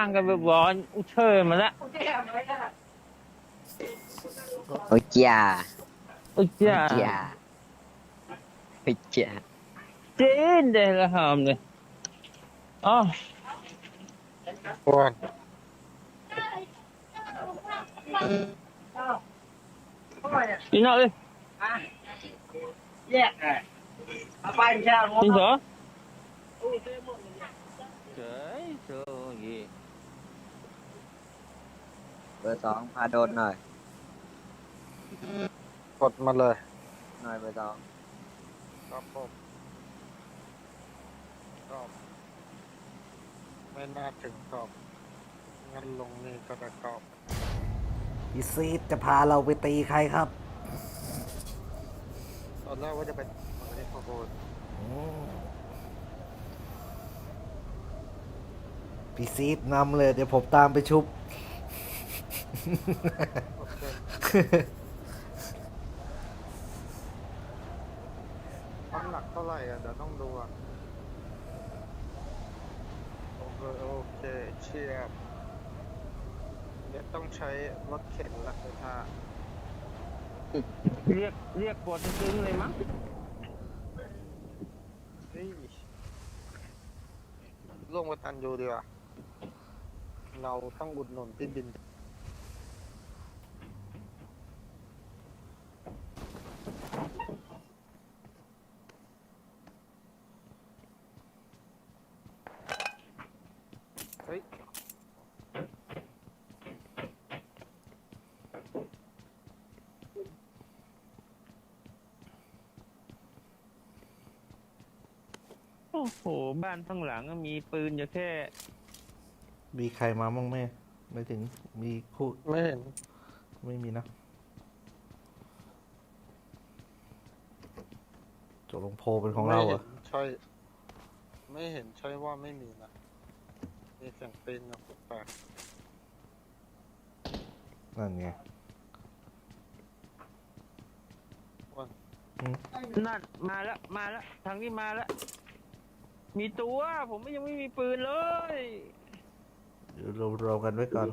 างกันแบบร้อนอุเชยมาแล้วโอ้ยจ้าอุจาจ้าโอ้ยจ้าเจนเดละหามเลยอ๋ออ้วนกินเอาเลยแยกอะเอาไปเช่ากินเหรอเฉยโซยี เบอร์สองพาโดนหน่อย กดมาเลยหน่อยเบอร์สองครับผมกรอบไม่น่าถึงกรอบงั้นลงนี่ก็จะกรอบอีซีดจะพาเราไปตีใครครับตอนแรกว่าจะเป็นมันนี้พอโหดอืมพี่ซีดนำเลย เดี๋ยวผมตามไปชุบโอเค น้ำหนักเท่าไหร่อะเดี๋ยวต้องดูอะโอเคโอเคเชียบเดี๋ยวต้องใช้รถเข็นละเลยท่าเรียกเรียกปวดซึ้งเลยมั้งเฮ้ยร่วมกับตันยูดีกว่าเราต้องอุดหนุนที่ดิน เฮ้ย โอ้โห บ้านข้างหลังก็มีปืนอยู่แค่ มีใครมาบ้างไหมไม่ถึงมีคู่ไม่เห็นไม่มีนะจบลงโพเป็นของเราเหรไม่อะห็นใช่ ไม่เห็นใช่ว่าไม่มีนะ มีเสียงปีนนะแปลกนั่นไงๆว่านั่นมาแล้วมาแล้วทางนี้มาแล้ว มีตัวผมไม่ยังไม่มีปืนเลย เดี๋ยวเราเรากันไว้ก่อน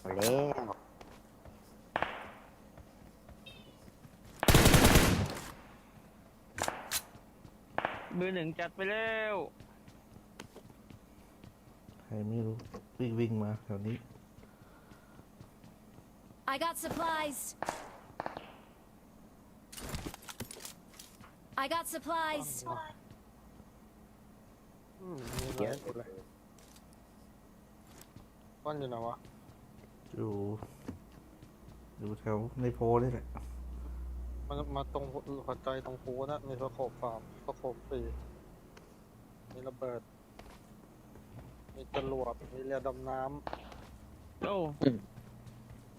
เอาแล้วเบอร์หนึ่งจัดไปแล้วใครไม่รู้ วิ่งวิ่งมาแถวนี้ I got supplies. I got supplies. อืมมีหลายคนเลยว่านอยู่ไหนวะอยู่อยู่แถวในโพนี่แหละมันมาตรงหัวใจตรงฟูนะมีสะโขบฟาร์มสะโขบปีมีระเบิด มีจรวดมีเรือดำน้โอ้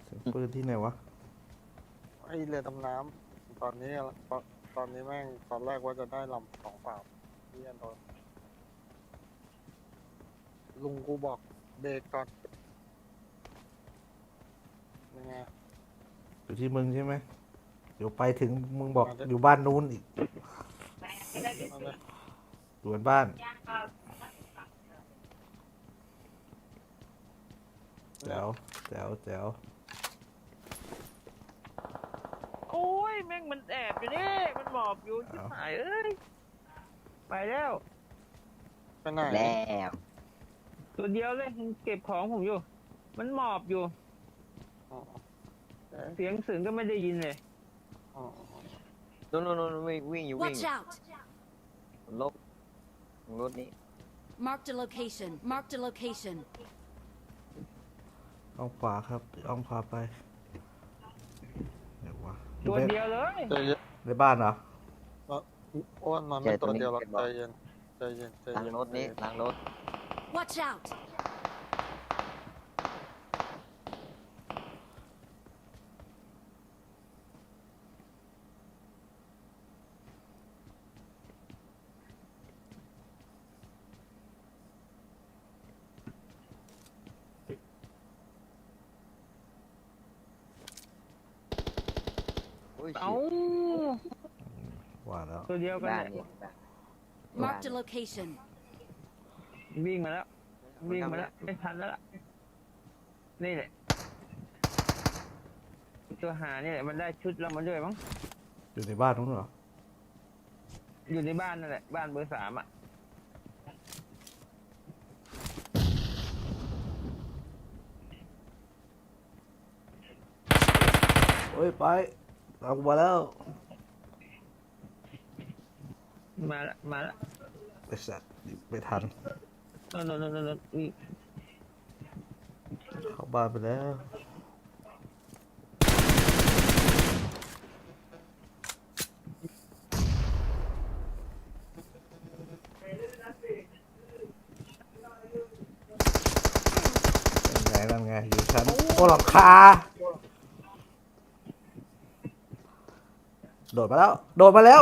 เสียงปืนที่ไหนวะำไอเรือดำน้ำตอนนี้อะตอน ตอนนี้แม่งตอนแรกว่าจะได้ลำสองฝั่งเรียนโดนลุงกูบอกเบรกก่อนยังไง อยู่ที่มึงใช่ไหมเดี๋ยวไปถึงมึงบอกมาด้วยอยู่บ้านนู้นอีกเอาเลยอยู่บนบ้าน แจ๋วแจ๋วแจ๋ว โอ้ยแม่งมันแอบอยู่นี่มันหมอบอยู่ชิบหายเอ้ยไปแล้วไปไหนแล้วตัวเดียวเลยมันเก็บของผมอยู่ มันหมอบอยู่ อ๋อเสียงสื่นก็ไม่ได้ยินเลย อ๋อนู่นนู่นนู่นวิ่งวิ่งอยู่วิ่ง Watch out. ลบรถนี้ Marked a location. Marked a location. อ้อมขวาครับอ้อมขวาไปเดี๋ยววะอ ตัยู่วในเดียวเลยใจเย็นในบ้านเหรอ อ้วนมันไม่ตัวเดียวหรอกใจเย็นใจเย็นใจหลังเย็น รถนี้หลังรถ Watch out. เอ้าว่ามาแล้วตัวเดียวกันบ้านเนี่ยนี่บ้าน Marked a location. วิ่งมาแล้ว วิ่งมาแล้ว ไม่ทันแล้วล่ะ นี่แหละ ตัวหาเนี่ยแหละมันได้ชุดเรามาด้วยมั้ง อยู่ในบ้านนู้นเหรออยู่ในบ้านนั่นแหละ บ้านเบอร์สามอะ เฮ้ยไป เอากูมาแล้วมาละมาละไอ้สัตว์ไม่ทันโนนโนนโนนโนนนี่เข้าบ้านไปแล้ว นั่นไงนั่นไงอยู่ชั้นโอ้หลังคา โดดมาแล้ว โดดมาแล้ว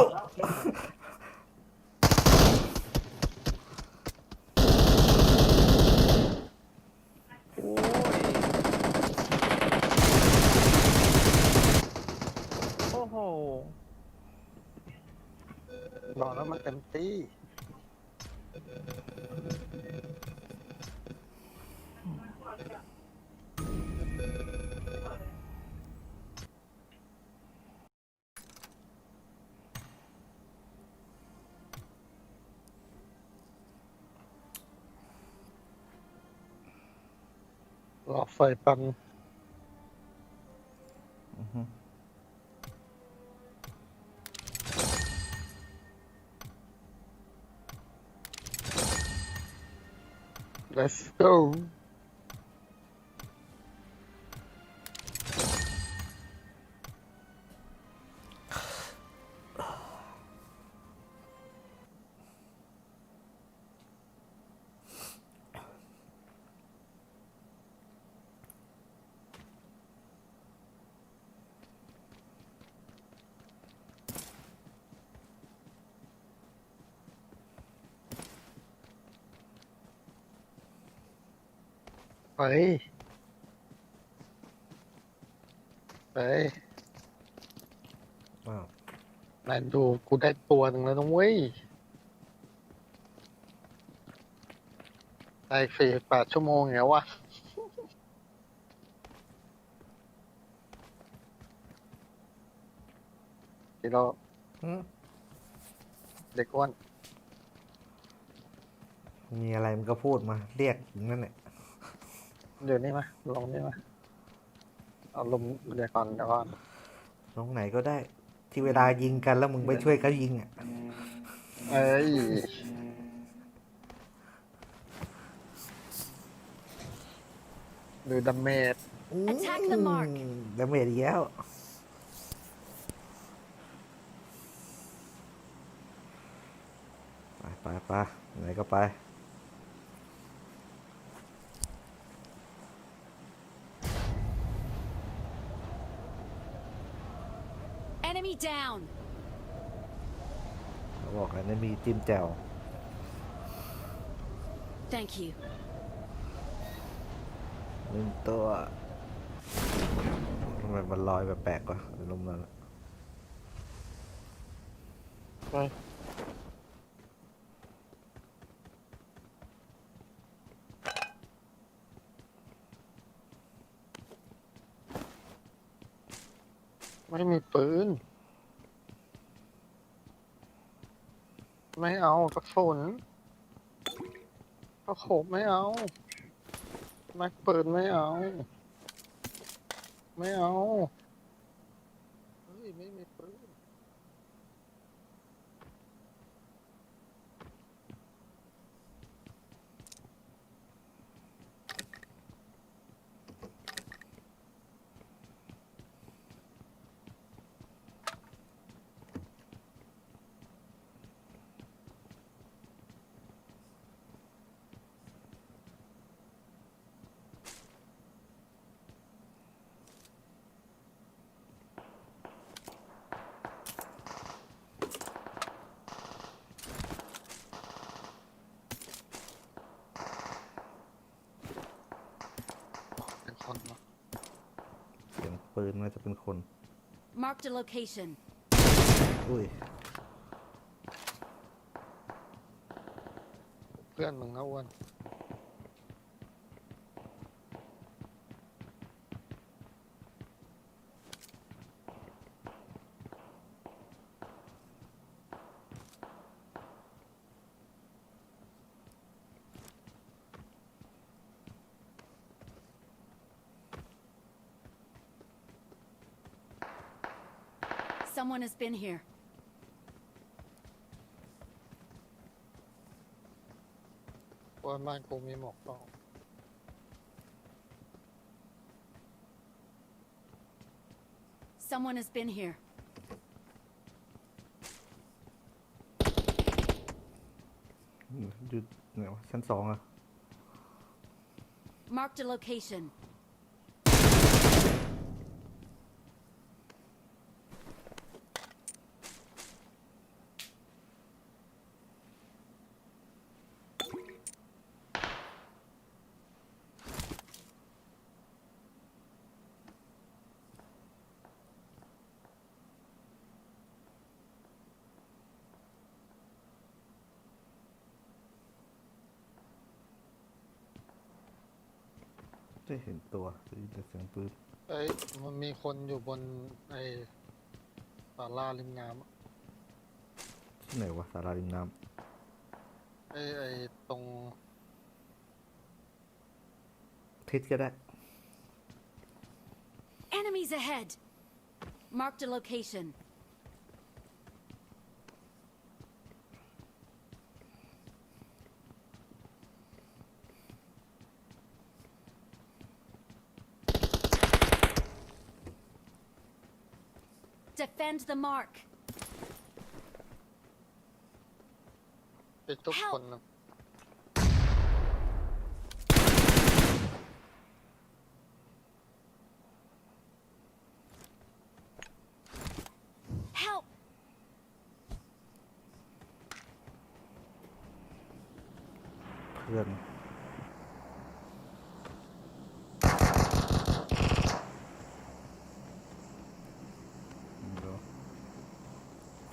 Mhm. Let's go. ไป ไปอ้าวนายดูกูได้ตัวหนึ่งแล้วนะเว้ยได้สี่แปดชั่วโมงเหรอวะกิโลหืมเด็กอ้วนมีอะไรมันก็พูดมา เรียกอย่างนั่นแหละ เดี๋ยวนี้มาลงนี่มาเอาลมเดี๋ยวก่อนเดี๋ยวก่อนตรงไหนก็ได้ ที่เวลายิงกันแล้วมึงไปช่วยเขายิงอะเอ้ยดูดาเมจ Attack the mark ดาเมจอีกแล้วไปไปไปไหนก็ไป Enemy down. เขาบอกอันนี้มีจิ้มแจ่ว Thank you. หนึ่งตัวทำไมมันลอยแปลกๆวะลมนั้นอะไป ไม่มีปืน ไม่เอากระสุนกระโขบไม่เอา แม็กปืนไม่เอา ไม่เอา สียงปืนน่าจะเป็นคน Marked a location. อุ้ย เพื่อนมึงนะอ้วน Someone has been here. Someone has been here. Marked a location. ได้เห็นตัวได้ยินแต่เสียงปืนเอ้ยมันมีคนอยู่บนไอ้ศาลาริมน้ำอะที่ไหนวะสาราริมน้ไอ้ไอ้ตรงำทิศก็ได้ Enemies ahead. Marked a location. Defend the mark. Help!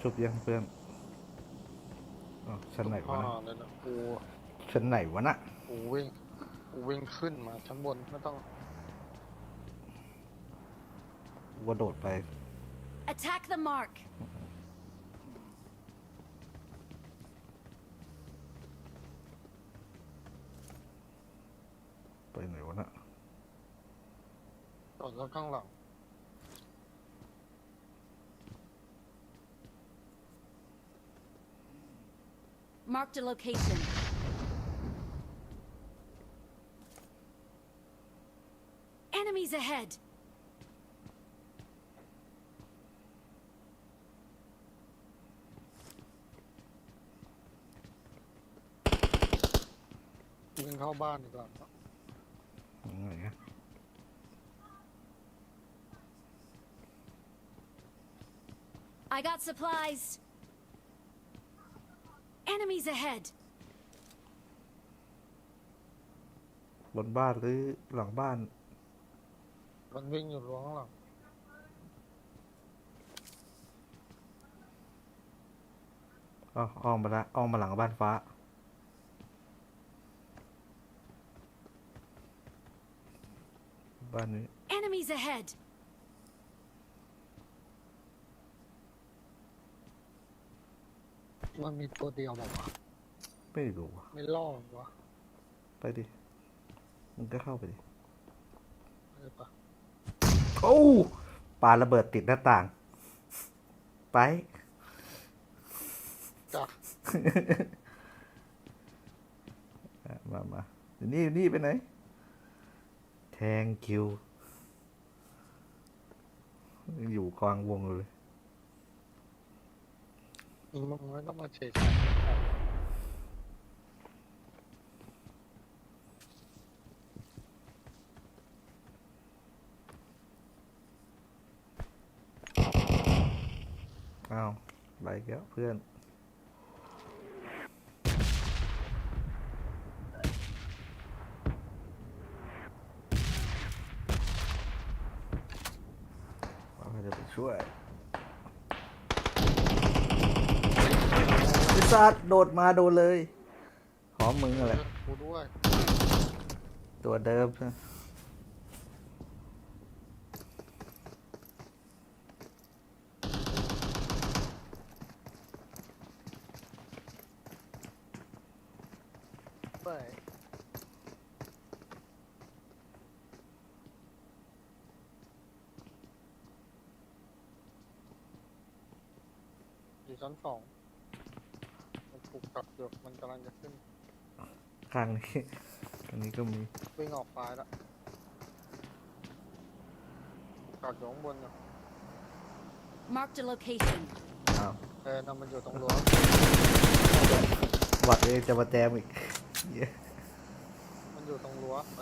ชุบยังเพื่อนอ๋อชั้นไหนวะอ่านะเลยนะกูชั้นไหนวะน่ะกูวิ่งกูวิ่งขึ้นมาชั้นบนไม่ต้องว่าโดดไป Attack the mark. ไปไหนวะน่ะจอดแล้วข้างหลัง Marked a location. Enemies ahead. วิ่งเข้าบ้านดีกว่า ยังไงอะ I got supplies. Enemies ahead. บนบ้านหรือหลังบ้าน มันวิ่งอยู่รั้วข้างหลังอ๋ออ้อมมาละอ้อมมาหลังบ้านฟ้า บ้านนี้ Enemies ahead. มันมีตัวเดียวบอกว่าวะไม่รู้ว่ะไม่ล่อวะไปดิมึงก็เข้าไปดิอะไรปะโอ้ปาระเบิดติดหน้าต่าง ไป จ้ะอะมามาอยู่นี่อยู่นี่ไปไหน แทงคิว อยู่กลางวงเลย มึงไม่ต้องมาเฉยๆอ้าวไปอีกแล้วเพื่อนว่าจะไปช่วย พิซซ่าโดดมาโดนเลยหอร้อมมึงอะไรกูด้วยตัวเดิมใช่ไหมไปอยู่ชั้นสองมัน ถูกกัดอยู่มันกำลังจะขึ้นข้างนี้ อันนี้ก็มีวิ่งออกซ้ายแล้วกัดอยู่ข้างบนอยู่ Marked a location. อ้าวเออนำมันอยู่ตรงรั้ววัดเองจะมาแจมอีกเหี้ยมันอยู่ตรงรั้วไป